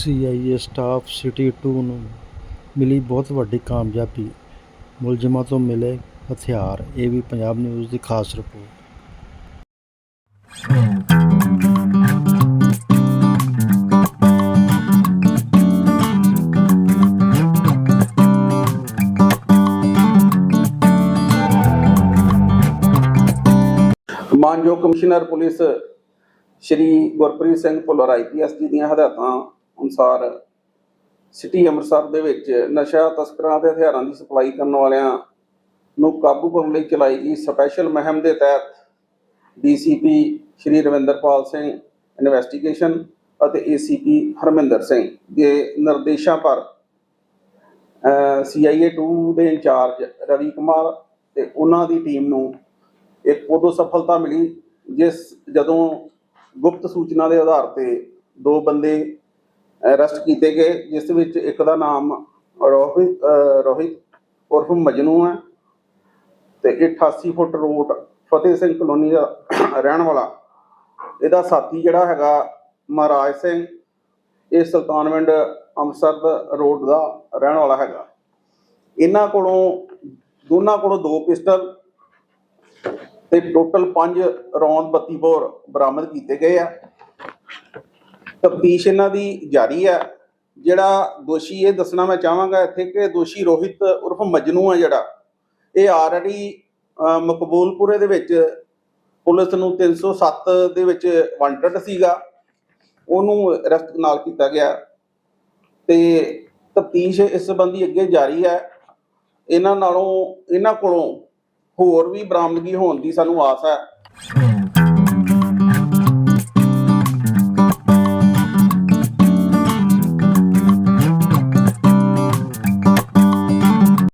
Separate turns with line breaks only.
CIA staff city 2 ਨੂੰ ਮਿਲੀ ਬਹੁਤ ਵੱਡੀ ਕਾਮਯਾਬੀ। ਮੁਲਜ਼ਮਾਂ ਤੋਂ ਮਿਲੇ ਹਥਿਆਰ, ਇਹ ਵੀ ਪੰਜਾਬ ਨਿਊਜ਼ ਦੀ ਖਾਸ ਰਿਪੋਰਟ।
ਮਾਨਯੋਗ commissioner police Shri Gurpreet Singh Bhullar IPS ji ਦੀਆਂ ਹਦਾਇਤਾਂ ਅਨੁਸਾਰ ਸਿਟੀ ਅੰਮ੍ਰਿਤਸਰ ਦੇ ਵਿੱਚ ਨਸ਼ਾ ਤਸਕਰਾਂ ਦੇ ਹਥਿਆਰਾਂ ਦੀ ਸਪਲਾਈ ਕਰਨ ਵਾਲਿਆਂ ਨੂੰ ਕਾਬੂ ਪਾਉਣ ਲਈ ਚਲਾਈ ਗਈ ਸਪੈਸ਼ਲ ਮੁਹਿੰਮ ਦੇ ਤਹਿਤ ਡੀਸੀਪੀ ਸ਼੍ਰੀ ਰਵਿੰਦਰਪਾਲ ਸਿੰਘ, ਇਨਵੈਸਟੀਗੇਸ਼ਨ ਅਤੇ ਏਸੀਪੀ ਹਰਮਿੰਦਰ ਸਿੰਘ ਦੇ ਨਿਰਦੇਸ਼ਾਂ ਪਰ ਸੀਆਈਏ 2 ਦੇ ਇੰਚਾਰਜ ਰਵੀ ਕੁਮਾਰ ਤੇ ਉਹਨਾਂ ਦੀ ਟੀਮ ਨੂੰ ਇੱਕ ਉਦੋਂ ਸਫਲਤਾ ਮਿਲੀ, ਜਿਸ ਜਦੋਂ ਗੁਪਤ ਸੂਚਨਾ ਦੇ ਆਧਾਰ ਤੇ ਦੋ ਬੰਦੇ ਅਰੈਸਟ ਕੀਤੇ ਗਏ, ਜਿਸ ਵਿੱਚ ਇੱਕ ਦਾ ਨਾਮ ਰੋਹਿਤ ਰੋਹਿਤ ਉਰਫ ਮਜਨੂ ਹੈ ਤੇ ਇਹ 88 foot road Fateh Singh colony ਦਾ ਰਹਿਣ ਵਾਲਾ। ਇਹਦਾ ਸਾਥੀ ਜਿਹੜਾ ਹੈਗਾ ਮਹਾਰਾਜ ਸਿੰਘ, ਇਹ ਸੁਲਤਾਨਵਿੰਡ ਅੰਮ੍ਰਿਤਸਰ ਰੋਡ ਦਾ ਰਹਿਣ ਵਾਲਾ ਹੈਗਾ। ਇਹਨਾਂ ਕੋਲੋਂ, ਦੋਨਾਂ ਕੋਲੋਂ ਦੋ ਪਿਸਟਲ ਤੇ ਟੋਟਲ 5 ਰੌਂਦ 32 ਬੋਰ ਬਰਾਮਦ ਕੀਤੇ ਗਏ ਆ। ਤਫਤੀਸ਼ ਇਹਨਾਂ ਦੀ ਜਾਰੀ ਹੈ। ਜਿਹੜਾ ਦੋਸ਼ੀ ਇਹ ਦੱਸਣਾ ਮੈਂ ਚਾਹਾਂਗਾ ਇੱਥੇ ਕਿ ਦੋਸ਼ੀ ਰੋਹਿਤ ਉਰਫ ਮਜਨੂ ਆ ਜਿਹੜਾ, ਇਹ ਆਲਰੇਡੀ ਮਕਬੂਲਪੁਰੇ ਦੇ ਵਿੱਚ ਪੁਲਿਸ ਨੂੰ 307 ਦੇ ਵਿੱਚ ਵਾਂਟਡ ਸੀਗਾ। ਉਹਨੂੰ ਅਰੈਸਟ ਨਾਲ ਕੀਤਾ ਗਿਆ। ਤੇ ਤਫਤੀਸ਼ ਇਸ ਸੰਬੰਧੀ ਅੱਗੇ ਜਾਰੀ ਹੈ। ਇਹਨਾਂ ਨਾਲੋਂ, ਇਹਨਾਂ ਕੋਲੋਂ ਹੋਰ ਵੀ ਬਰਾਮਦਗੀ ਹੋਣ ਦੀ ਸਾਨੂੰ ਆਸ ਹੈ।